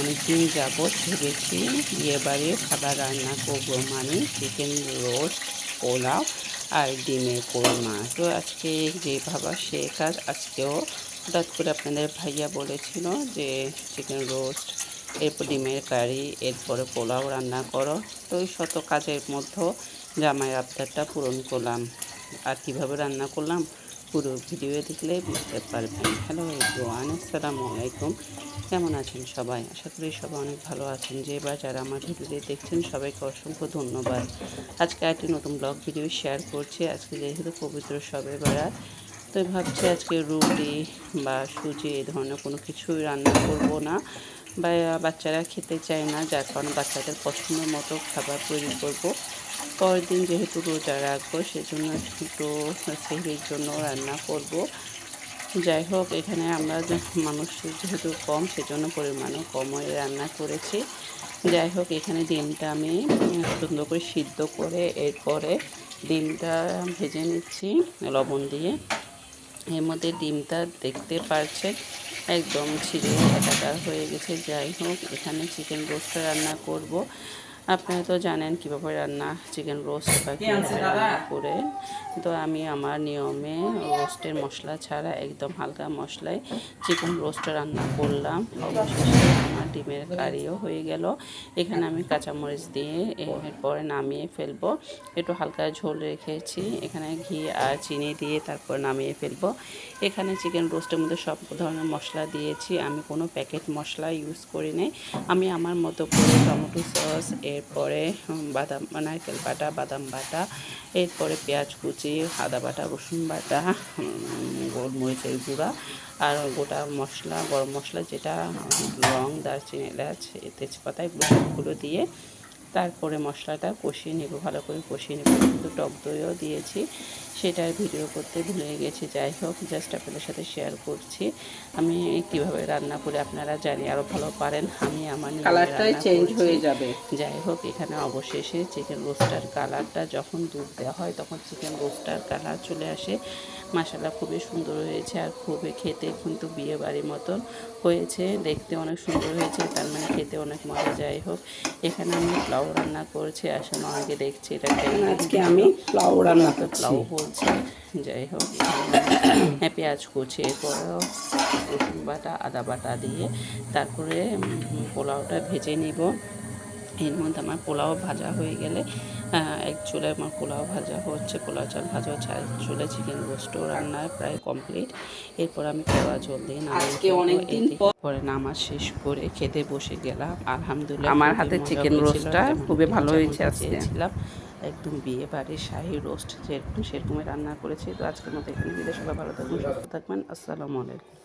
অনেক দিন যাবৎ ভেবেছি বিয়ে বাড়ির খাবার রান্না করব মানে চিকেন রোস্ট পোলাও আর ডিমের কোরমা। তো আজকে যে ভাবা সে কাজ, আজকেও হঠাৎ করে আপনাদের ভাইয়া বলেছিল যে চিকেন রোস্ট এরপর ডিমের কারি, এরপরে পোলাও রান্না করো। তো ওই শত কাজের মধ্যেও জামাই আবদারটা পূরণ করলাম। আর কীভাবে রান্না করলাম? পুরো ভিডিও দেখলে বুঝতে পারবেন। হ্যালো এভরিওয়ান, আসসালামু আলাইকুম। কেমন আছেন সবাই? আশা করি সবাই অনেক ভালো আছেন। যে বা যারা আমার ভিডিওতে দেখছেন, সবাইকে অসংখ্য ধন্যবাদ। আজকে একটি নতুন ব্লগ ভিডিও শেয়ার করছি। আজকে যেহেতু পবিত্র সবে বেড়াত তো ভাবছি আজকে রুটি বা সুজি এই ধরনের কোনো কিছুই রান্না করব না। বা বাচ্চারা খেতে চায় না, যার কারণে বাচ্চাদের পছন্দের মতো খাবার তৈরি করব। পরের দিন যেহেতু রোজা রাখব, সেজন্য একটু সেহরির জন্য রান্না করব। যাই হোক, এখানে আমরা মানুষ যেহেতু কম, সেজন্য পরিমাণও কম হয়ে রান্না করেছি। যাই হোক, এখানে ডিমটা আমি সুন্দর করে সিদ্ধ করে এরপরে ডিমটা ভেজে নিচ্ছি লবণ দিয়ে। এর মধ্যে ডিমটা দেখতে পারছেন, একদম ছিঁড়ে একাকার হয়ে গেছে। যাই হোক, এখানে চিকেন রোস্ট রান্না করব। আপনারা তো জানেন কীভাবে রান্না চিকেন রোস্ট বা রান্না করে। তো আমি আমার নিয়মে রোস্টের মশলা ছাড়া একদম হালকা মশলায় চিকেন রোস্ট রান্না করলাম। অবশেষে ডিমের কারিও হয়ে গেল। এখানে আমি কাঁচামরিচ দিয়ে এরপরে নামিয়ে ফেলব। একটু হালকা ঝোল রেখেছি। এখানে ঘি আর চিনি দিয়ে তারপর নামিয়ে ফেলব। এখানে চিকেন রোস্টের মধ্যে সব ধরনের মশলা দিয়েছি। আমি কোনো প্যাকেট মশলা ইউজ করি নাই আমি আমার মতো করে টমেটো সস, এরপরে বাদাম, নারকেল বাটা, বাদাম বাটা, এরপরে পেঁয়াজ কুচি, আদা বাটা, রসুন বাটা গোলমরিচের গুঁড়া আর গোটা মশলা, গরম মশলা যেটা রং লং দারচিনি এলাচ তেজপাতা এগুলো সবগুলো দিয়ে তারপরে মশলাটা কষিয়ে নেব ভালো করে কষিয়ে নেব। কিন্তু টক দইও দিয়েছি সেটার ভিডিও করতে ভুলে গেছি। যাই হোক জাস্ট আপনাদের সাথে শেয়ার করছি। আমি কীভাবে রান্না করে আপনারা জানি আরও ভালো পারেন আমি আমার কালারটাই চেঞ্জ হয়ে যাবে। যাই হোক এখানে অবশেষে চিকেন রোস্টার কালারটা যখন দুধ দেওয়া হয় তখন চিকেন রোস্টার কালার চলে আসে। মশালা খুবই সুন্দর হয়েছে আর খুবই খেতে কিন্তু বিয়ে বাড়ির মতন হয়েছে। দেখতে অনেক সুন্দর হয়েছে তার মানে খেতে অনেক মজা যাই হোক এখানে আমি প্লাউ রান্না করছি। আসলে আগে দেখছি এটা আজকে আমি প্লাউ রান্না করছি। প্লাউ বলছি যাই হোক পেঁয়াজ কুচি এরপরেও রসুন বাটা আদা বাটা দিয়ে তারপরে পোলাওটা ভেজে নিব। এর মধ্যে আমার পোলাও ভাজা হয়ে গেলে এক চুলায় আমার পোলাও ভাজা হচ্ছে পোলাও চাল ভাজা হচ্ছে আর চুলে চিকেন রোস্টও রান্না প্রায় কমপ্লিট এরপর আমি পোলা জল দিয়ে আজকে। অনেকদিন পরে নামাজ শেষ করে খেতে বসে গেলাম। আলহামদুলিল্লাহ আমার হয়েছিল, roast-টা যেমন খুবই ভালো হয়েছে আজকে। একদম বিয়ে বাড়ির শাহি রোস্ট যেরকম সেরকমই রান্না করেছি। তো আজকের মতো এখানে বিদেশ সবাই ভালো থাকবেন সুস্থ থাকবেন। আসসালামু আলাইকুম।